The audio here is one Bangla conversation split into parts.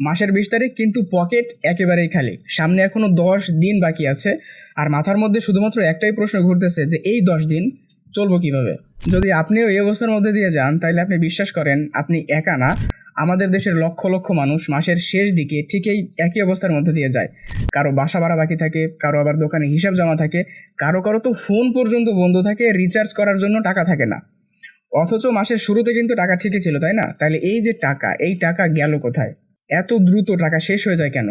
মাসের বিশ তারিখ কিন্তু পকেট একেবারেই খালি। সামনে এখনও দশ দিন বাকি আছে। আর মাথার মধ্যে শুধুমাত্র একটাই প্রশ্ন ঘুরতেছে যে এই দশ দিন চলবো কীভাবে? যদি আপনিও এই অবস্থার মধ্যে দিয়ে যান তাহলে আপনি বিশ্বাস করেন, আপনি একা না। আমাদের দেশের লক্ষ লক্ষ মানুষ মাসের শেষ দিকে ঠিক এই একই অবস্থার মধ্যে দিয়ে যায়। কারও বাসা ভাড়া বাকি থাকে, কারও আবার দোকানে হিসাব জমা থাকে, কারও কারও তো ফোন পর্যন্ত বন্ধ থাকে, রিচার্জ করার জন্য টাকা থাকে না। অথচ মাসের শুরুতে কিন্তু টাকা ঠিকই ছিল, তাই না? তাহলে এই যে টাকা, এই টাকা গেল কোথায়? এত দ্রুত টাকা শেষ হয়ে যায় কেন?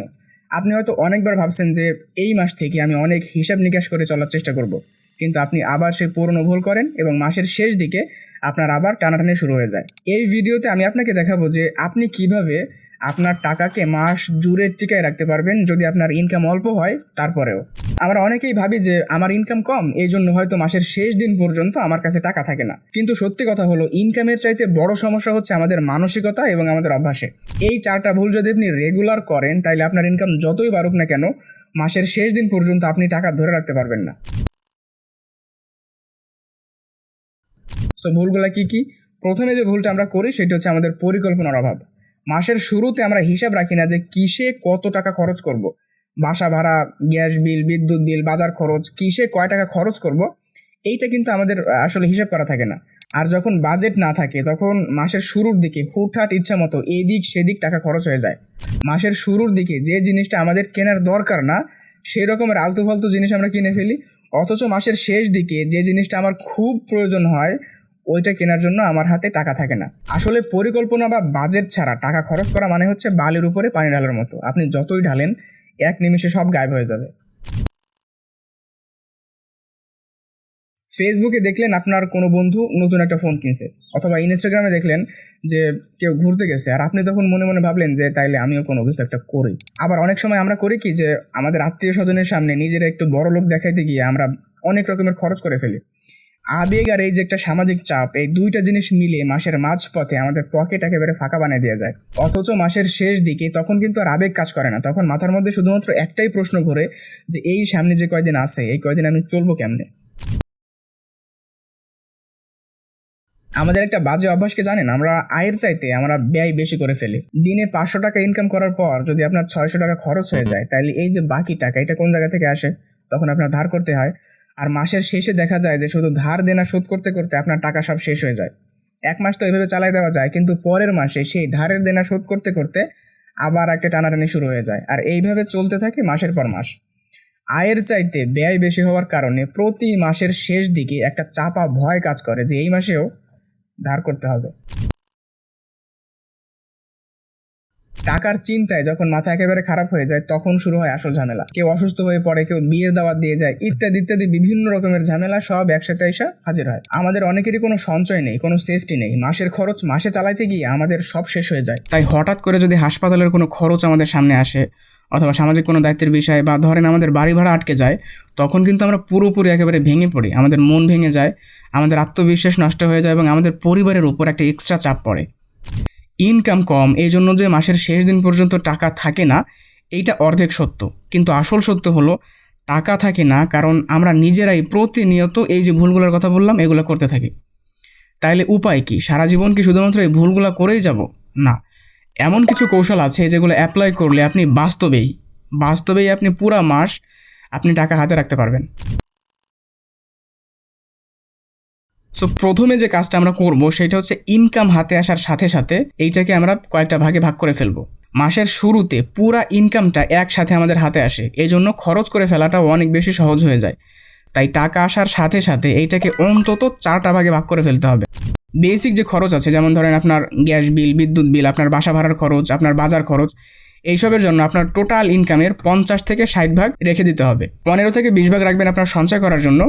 আপনি হয়তো অনেকবার ভাবছেন যে এই মাস থেকে আমি অনেক হিসাব নিকাশ করে চলার চেষ্টা করব। কিন্তু আপনি আবার সেই পুরনো ভুল করেন এবং মাসের শেষ দিকে আপনার আবার টানাটানি শুরু হয়ে যায়। এই ভিডিওতে আমি আপনাকে দেখাবো যে আপনি কীভাবে আপনার টাকাকে মাস জুড়ে টিকায় রাখতে পারবেন যদি আপনার ইনকাম অল্প হয় তারপরেও। আমরা অনেকেই ভাবি যে আমার ইনকাম কম, এই জন্য হয়তো মাসের শেষ দিন পর্যন্ত আমার কাছে টাকা থাকে না। কিন্তু সত্যি কথা হলো ইনকামের চাইতে বড় সমস্যা হচ্ছে আমাদের মানসিকতা এবং আমাদের অভ্যাসে। এই চারটা ভুল যদি আপনি রেগুলার করেন তাহলে আপনার ইনকাম যতই বাড়ুক না কেন, মাসের শেষ দিন পর্যন্ত আপনি টাকা ধরে রাখতে পারবেন না। সো ভুলগুলো কি কি? প্রথমে যে ভুলটা আমরা করি, সেটা হচ্ছে আমাদের পরিকল্পনার অভাব। মাসের শুরুতে আমরা হিসাব রাখি না যে কিসে কত টাকা খরচ করব। বাসা ভাড়া, গ্যাস বিল, বিদ্যুৎ বিল, বাজার খরচ, কিসে কয় টাকা খরচ করব। এইটা কিন্তু আমাদের আসলে হিসাব করা থাকে না আর যখন বাজেট না থাকে, তখন মাসের শুরুর দিকে হুটহাট ইচ্ছা মতো এদিক সেদিক টাকা খরচ হয়ে যায় মাসের শুরুর দিকে যে জিনিসটা আমাদের কেনার দরকার না সেই রকমের আলতু ফালতু জিনিস আমরা কিনে ফেলি অথচ মাসের শেষ দিকে যে জিনিসটা আমার খুব প্রয়োজন হয় ওইটা কেনার জন্য আমার হাতে টাকা থাকে না। আসলে পরিকল্পনা বা বাজেট ছাড়া টাকা খরচ করা মানে হচ্ছে বালির উপরে পানি ঢালার মতো। আপনি যতই ঢালেন, এক নিমিষে সব গায়েব হয়ে যাবে। ফেসবুকে দেখলেন আপনার কোনো বন্ধু নতুন একটা ফোন কিনছে, অথবা ইনস্টাগ্রামে দেখলেন যে কেউ ঘুরতে গেছে, আর আপনি তখন মনে মনে ভাবলেন যে তাইলে আমিও কোনো কিছু একটা করি। আবার অনেক সময় আমরা করি কি যে আমাদের আত্মীয় স্বজনের সামনে নিজেরা একটু বড় লোক দেখাইতে গিয়ে আমরা অনেক রকমের খরচ করে ফেলি। আবেগ আর এই যে একটা সামাজিক চাপ, এই দুইটা জিনিস মিলে মাসের মাঝপথে আমাদের পকেট একেবারে ফাঁকা বানিয়ে দেওয়া যায়। অথচ মাসের শেষ দিকে তখন কিন্তু আর আবেগ কাজ করে না। তখন মাথার মধ্যে শুধুমাত্র একটাই প্রশ্ন ঘুরে যে, এই সামনে যে কয়দিন আছে, এই কয়দিন আমি চলবো কেমনে? আমাদের একটা বাজে অভ্যাসকে জানেন? আমরা আয়ের চাইতে আমরা ব্যয় বেশি করে ফেলি। দিনে পাঁচশো টাকা ইনকাম করার পর যদি আপনার ছয়শো টাকা খরচ হয়ে যায় তাহলে এই যে বাকি টাকা, এটা কোন জায়গা থেকে আসে? তখন আপনার ধার করতে হয়। আর মাসের শেষে দেখা যায় যে শুধু ধার দেনা শোধ করতে করতে আপনার টাকা সব শেষ হয়ে যায়। এক মাস তো এভাবে চালাই দেওয়া যায়, কিন্তু পরের মাসে সেই ধারের দেনা শোধ করতে করতে আবার একটা টানাটানি শুরু হয়ে যায়। আর এইভাবে চলতে থাকে মাসের পর মাস। আয়ের চাইতে ব্যয় বেশি হওয়ার কারণে প্রতি মাসের শেষ দিকে একটা চাপা ভয় কাজ করে যে এই মাসেও ধার করতে হবে। টাকার চিন্তায় যখন মাথা একেবারে খারাপ হয়ে যায়, তখন শুরু হয় আসল ঝামেলা। কেউ অসুস্থ হয়ে পড়ে, কেউ বিয়ের দাওয়াত দিয়ে যায়, ইত্যাদি ইত্যাদি বিভিন্ন রকমের ঝামেলা সব একসাথে এসে হাজির হয়। আমাদের অনেকেরই কোনো সঞ্চয় নেই, কোনো সেফটি নেই। মাসের খরচ মাসে চালাইতে গিয়ে আমাদের সব শেষ হয়ে যায়। তাই হঠাৎ করে যদি হাসপাতালের কোনো খরচ আমাদের সামনে আসে, অথবা সামাজিক কোনো দায়িত্বের বিষয় বা ধরেন আমাদের বাড়ি ভাড়া আটকে যায়, তখন কিন্তু আমরা পুরোপুরি একেবারে ভেঙে পড়ি। আমাদের মন ভেঙে যায়, আমাদের আত্মবিশ্বাস নষ্ট হয়ে যায় এবং আমাদের পরিবারের উপর একটা এক্সট্রা চাপ পড়ে। ইনকাম কম, এই জন্য যে মাসের শেষ দিন পর্যন্ত টাকা থাকে না, এইটা অর্ধেক সত্য। কিন্তু আসল সত্য হলো, টাকা থাকে না, কারণ আমরা নিজেরাই প্রতিনিয়ত এই যে ভুলগুলোর কথা বললাম, এগুলো করতে থাকি। তাইলে উপায় কি? সারা জীবন কি শুধুমাত্র এই ভুলগুলো করেই যাব? না। এমন কিছু কৌশল আছে যেগুলো অ্যাপ্লাই করলে আপনি বাস্তবেই বাস্তবেই আপনি পুরা মাস আপনি টাকা হাতে রাখতে পারবেন। সো প্রথমে যে কাজটা আমরা করব, সেটা হচ্ছে ইনকাম হাতে আসার সাথে সাথে এইটাকে আমরা কয়েকটা ভাগে ভাগ করে ফেলব। মাসের শুরুতে পুরা ইনকামটা একসাথে আমাদের হাতে আসে এই জন্য খরচ করে ফেলাটাও অনেক বেশি সহজ হয়ে যায়। তাই টাকা আসার সাথে সাথে এইটাকে অন্তত চারটা ভাগে ভাগ করে ফেলতে হবে। বেসিক যে খরচ আছে, যেমন ধরেন আপনার গ্যাস বিল, বিদ্যুৎ বিল, আপনার বাসা ভাড়ার খরচ, আপনার বাজার খরচ, এইসবের জন্য আপনার টোটাল ইনকামের পঞ্চাশ থেকে ষাট ভাগ রেখে দিতে হবে। পনেরো থেকে বিশ ভাগ রাখবেন আপনার সঞ্চয় করার জন্য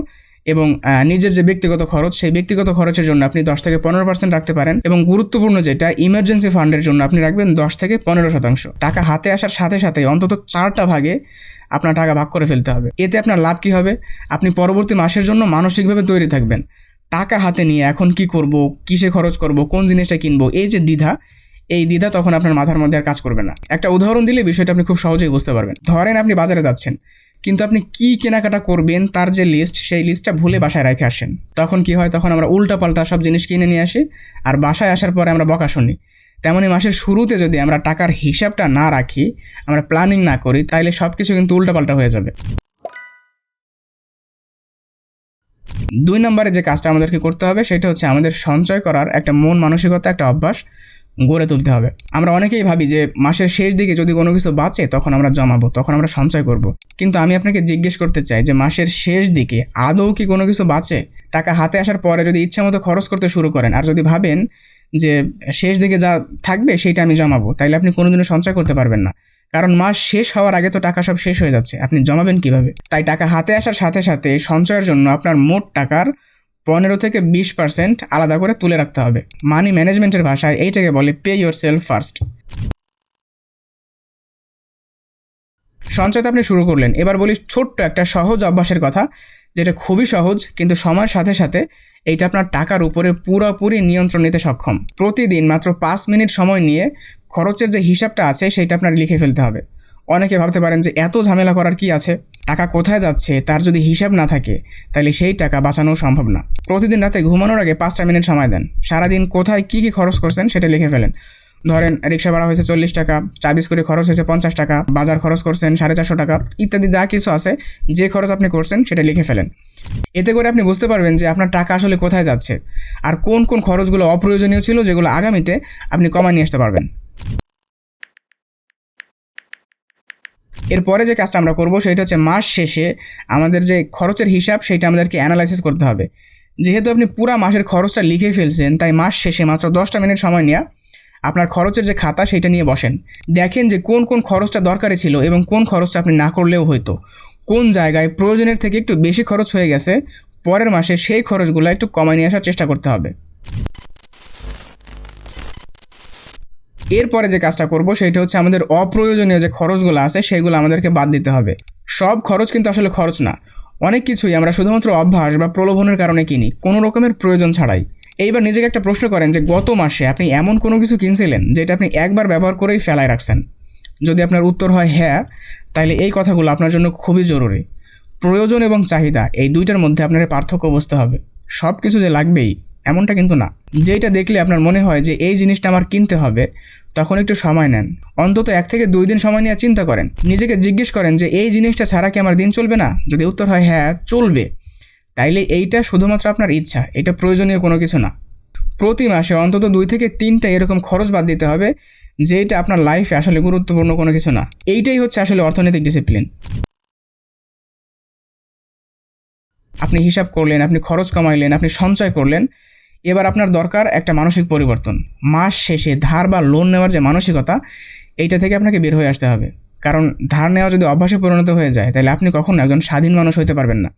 এবং নিজের যে ব্যক্তিগত খরচ, সেই ব্যক্তিগত খরচের জন্য আপনি দশ থেকে পনেরো পার্সেন্ট রাখতে পারেন এবং গুরুত্বপূর্ণ যেটা ইমার্জেন্সি ফান্ডের জন্য আপনি রাখবেন দশ থেকে পনেরো শতাংশ। টাকা হাতে আসার সাথে সাথে অন্তত চারটা ভাগে আপনার টাকা ভাগ করে ফেলতে হবে। এতে আপনার লাভ কী হবে? আপনি পরবর্তী মাসের জন্য মানসিকভাবে তৈরি থাকবেন। টাকা হাতে নিয়ে এখন কি করব, কিসে খরচ করব, কোন জিনিসটা কিনবো, এই যে দ্বিধা, এই দ্বিধা তখন আপনার মাথার মধ্যে আর কাজ করবে না। একটা উদাহরণ দিলে বিষয়টা আপনি খুব সহজেই বুঝতে পারবেন। ধরেন আপনি বাজারে যাচ্ছেন। কিন্তু আপনি কি কেনাকাটা করবেন তার যে লিস্ট সেই লিস্টটা ভুলে বাসায় রেখে আসেন। তখন কি হয়? তখন আমরা উল্টা পাল্টা সব জিনিস কিনে নিয়ে আসি আর বাসায় আসার পরে আমরা বকা শুনি। তেমনই মাসের শুরুতে যদি আমরা টাকার হিসাবটা না রাখি, আমরা প্ল্যানিং না করি তাহলে সব কিছু কিন্তু উল্টাপাল্টা হয়ে যাবে। দুই নম্বরে যে কাজটা আমাদেরকে করতে হবে, সেটা হচ্ছে আমাদের সঞ্চয় করার একটা মন মানসিকতা, একটা অভ্যাস। গড়ে তুলতে হবে। আমরা অনেকেই ভাবি যে মাসের শেষ দিকে যদি কোনো কিছু বাঁচে, তখন আমরা জমাবো, তখন আমরা সঞ্চয় করব। কিন্তু আমি আপনাকে জিজ্ঞেস করতে চাই যে মাসের শেষ দিকে আদৌ কি কোনো কিছু বাঁচে? টাকা হাতে আসার পরে যদি ইচ্ছা মতো খরচ করতে শুরু করেন, আর যদি ভাবেন যে শেষ দিকে যা থাকবে সেইটা আমি জমাবো, তাইলে আপনি কোনোদিনও সঞ্চয় করতে পারবেন না। কারণ মাস শেষ হওয়ার আগে তো টাকা সব শেষ হয়ে যাচ্ছে, আপনি জমাবেন কীভাবে? তাই টাকা হাতে আসার সাথে সাথে সঞ্চয়ের জন্য আপনার মোট টাকার পনেরো থেকে বিশ পার্সেন্ট আলাদা করে তুলে রাখতে হবে। মানি ম্যানেজমেন্টের ভাষায় এইটাকে বলে পে ইউর সেলফ ফার্স্ট সঞ্চয় তো আপনি শুরু করলেন। এবার বলি ছোট্ট একটা সহজ অভ্যাসের কথা, যেটা খুবই সহজ, কিন্তু সময়ের সাথে সাথে এইটা আপনার টাকার উপরে পুরোপুরি নিয়ন্ত্রণ নিতে সক্ষম। প্রতিদিন মাত্র পাঁচ মিনিট সময় নিয়ে খরচের যে হিসাবটা আছে, সেইটা আপনার লিখে ফেলতে হবে। অনেকে ভাবতে পারেন যে এত ঝামেলা করার কি আছে? টাকা কোথায় যাচ্ছে, তার যদি হিসাব না থাকে, তাহলে সেই টাকা বাঁচানো সম্ভব না। প্রতিদিন রাতে ঘুমানোর আগে পাঁচটা মিনিট সময় দেন। সারাদিন কোথায় কী কী খরচ করছেন সেটা লিখে ফেলেন। ধরেন, রিক্সা ভাড়া হয়েছে চল্লিশ টাকা চা বিস্কুটে খরচ হয়েছে পঞ্চাশ টাকা, বাজার খরচ করছেন সাড়ে চারশো টাকা, ইত্যাদি যা কিছু আছে, যে খরচ আপনি করছেন সেটা লিখে ফেলেন। এতে করে আপনি বুঝতে পারবেন যে আপনার টাকা আসলে কোথায় যাচ্ছে, আর কোন কোন খরচগুলো অপ্রয়োজনীয় ছিল, যেগুলো আগামীতে আপনি কমায় নিয়ে আসতে পারবেন। এরপরে যে কাজটা আমরা করব সেটা হচ্ছে মাস শেষে আমাদের যে খরচের হিসাব সেটা আমাদেরকে অ্যানালাইসিস করতে হবে। যেহেতু আপনি পুরা মাসের খরচটা লিখে ফেলছেন, তাই মাস শেষে মাত্র দশটা মিনিট সময় নেওয়া আপনার খরচের যে খাতা সেটা নিয়ে বসেন। দেখেন যে কোন কোন খরচটা দরকারি ছিল এবং কোন খরচটা আপনি না করলেও হয়তো। কোন জায়গায় প্রয়োজনের থেকে একটু বেশি খরচ হয়ে গেছে, পরের মাসে সেই খরচগুলো একটু কমায় নিয়ে আসার চেষ্টা করতে হবে। এরপরে যে কাজটা করব সেটা হচ্ছে আমাদের অপ্রয়োজনীয় যে খরচগুলো আছে সেগুলো আমাদেরকে বাদ দিতে হবে। সব খরচ কিন্তু আসলে খরচ না। অনেক কিছুই আমরা শুধুমাত্র অভ্যাস বা প্রলোভনের কারণে কিনি, কোনো রকমের প্রয়োজন ছাড়াই। এইবার নিজেকে একটা প্রশ্ন করেন যে গত মাসে আপনি এমন কোনো কিছু কিনছিলেন যেটা আপনি একবার ব্যবহার করেই ফেলায় রাখছেন? যদি আপনার উত্তর হয় হ্যাঁ তাহলে এই কথাগুলো আপনার জন্য খুবই জরুরি। প্রয়োজন এবং চাহিদা, এই দুইটার মধ্যে আপনার পার্থক্য বুঝতে হবে। সব কিছু যে লাগবেই, এমনটা কিন্তু না। যেটা দেখলে আপনার মনে হয় যে এই জিনিসটা আমার কিনতে হবে, তখন একটু সময় নেন। অন্তত এক থেকে দুই দিন সময় নিয়ে চিন্তা করেন। নিজেকে জিজ্ঞেস করেন যে এই জিনিসটা ছাড়া কি আমার দিন চলবে না? যদি উত্তর হয় হ্যাঁ চলবে। তাইলে এইটা শুধুমাত্র আপনার ইচ্ছা, এটা প্রয়োজনীয় কোনো কিছু না। প্রতি মাসে অন্তত দুই থেকে তিনটা এরকম খরচ বাদ দিতে হবে যেটা আপনার লাইফে আসলে গুরুত্বপূর্ণ কোনো কিছু না। এইটাই হচ্ছে আসলে অর্থনৈতিক ডিসিপ্লিন আপনি হিসাব করলেন, আপনি খরচ কমাইলেন, আপনি সঞ্চয় করলেন এবার আপনার দরকার একটা মানসিক পরিবর্তন। মাস শেষে ধার বা লোন নেওয়ার যে মানসিকতা, এইটা থেকে আপনাকে বের হয়ে আসতে হবে। কারণ ধার নেওয়া যদি অভ্যাসে পরিণত হয়ে যায়, তাহলে আপনি কখনো একজন স্বাধীন মানুষ হইতে পারবেন না।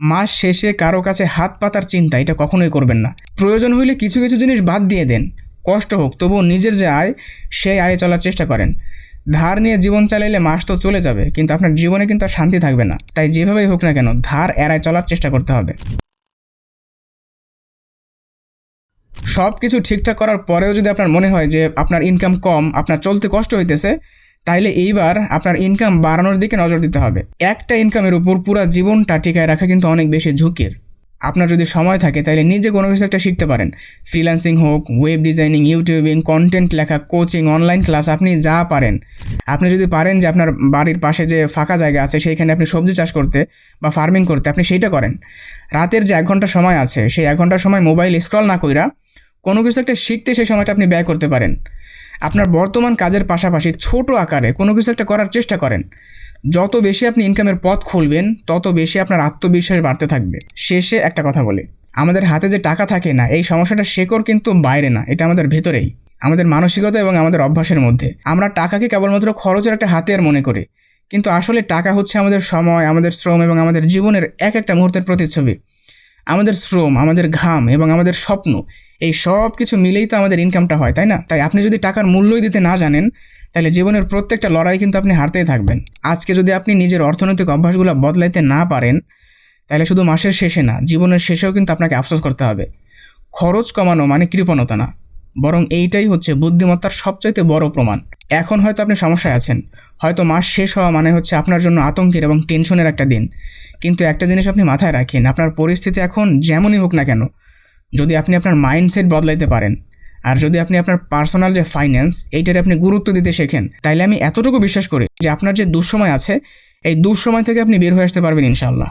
মাস শেষে কারও কাছে হাত পাতার চিন্তা, এটা কখনোই করবেন না। প্রয়োজন হইলে কিছু কিছু জিনিস বাদ দিয়ে দেন। কষ্ট হোক, তবুও নিজের যে আয়, সেই আয়ে চলার চেষ্টা করেন। ধার নিয়ে জীবন চালাইলে মাস তো চলে যাবে, কিন্তু আপনার জীবনে কিন্তু আর শান্তি থাকবে না। তাই যেভাবেই হোক না কেন, ধার এড়ায় চলার চেষ্টা করতে হবে। সব কিছু ঠিকঠাক করার পরেও যদি আপনার মনে হয় যে আপনার ইনকাম কম, আপনার চলতে কষ্ট হইতেছে, তাইলে এইবার আপনার ইনকাম বাড়ানোর দিকে নজর দিতে হবে। একটা ইনকামের উপর পুরো জীবনটা টিকায় রাখা কিন্তু অনেক বেশি ঝুঁকির। আপনার যদি সময় থাকে তাহলে নিজে কোনো কিছু একটা শিখতে পারেন। ফ্রিল্যান্সিং হোক ওয়েব ডিজাইনিং ইউটিউবিং কন্টেন্ট লেখা কোচিং অনলাইন ক্লাস আপনি যা পারেন। আপনি যদি পারেন যে আপনার বাড়ির পাশে যে ফাঁকা জায়গা আছে, সেইখানে আপনি সবজি চাষ করতে বা ফার্মিং করতে, আপনি সেইটা করেন। রাতের যে এক ঘণ্টা সময় আছে, সেই এক ঘণ্টার সময় মোবাইল স্ক্রল না কইরা কোনো কিছু একটা শিখতে সেই সময়টা আপনি ব্যয় করতে পারেন। আপনার বর্তমান কাজের পাশাপাশি ছোট আকারে কোনো কিছু একটা করার চেষ্টা করেন। যত বেশি আপনি ইনকামের পথ খুলবেন, তত বেশি আপনার আত্মবিশ্বাস বাড়তে থাকবে। শেষে একটা কথা বলি, আমাদের হাতে যে টাকা থাকে না, এই সমস্যাটা শেকড় কিন্তু বাইরে না, এটা আমাদের ভেতরেই। আমাদের মানসিকতা এবং আমাদের অভ্যাসের মধ্যে। আমরা টাকাকে কেবলমাত্র খরচের একটা হাতিয়ার মনে করি। কিন্তু আসলে টাকা হচ্ছে আমাদের সময়, আমাদের শ্রম এবং আমাদের জীবনের এক একটা মুহূর্তের প্রতিচ্ছবি। আমাদের শ্রম, আমাদের ঘাম এবং আমাদের স্বপ্ন, এই সব কিছু মিলেই তো আমাদের ইনকামটা হয়, তাই না? তাই আপনি যদি টাকার মূল্যই দিতে না জানেন, তাহলে জীবনের প্রত্যেকটা লড়াই কিন্তু আপনি হারতেই থাকবেন। আজকে যদি আপনি নিজের অর্থনৈতিক অভ্যাসগুলো বদলাইতে না পারেন, তাহলে শুধু মাসের শেষে না, জীবনের শেষেও কিন্তু আপনাকে আফসোস করতে হবে। খরচ কমানো মানে কৃপণতা না, বরং এইটাই হচ্ছে বুদ্ধিমত্তার সবচাইতে বড় প্রমাণ। এখন হয়তো আপনি সমস্যায় আছেন হয়তো মাস শেষ হওয়া মানে হচ্ছে আপনার জন্য আতঙ্কের এবং টেনশনের একটা দিন। কিন্তু একটা জিনিস আপনি মাথায় রাখেন, আপনার পরিস্থিতি এখন যেমনই হোক না কেন, যদি আপনি আপনার মাইন্ডসেট বদলাইতে পারেন, আর যদি আপনি আপনার পার্সোনাল যে ফাইন্যান্স এইটার আপনি গুরুত্ব দিতে শেখেন, তাইলে আমি এতটুকু বিশ্বাস করি যে আপনার যে দুঃসময় আছে, এই দুঃসময় থেকে আপনি বের হয়ে আসতে পারবেন ইনশাল্লাহ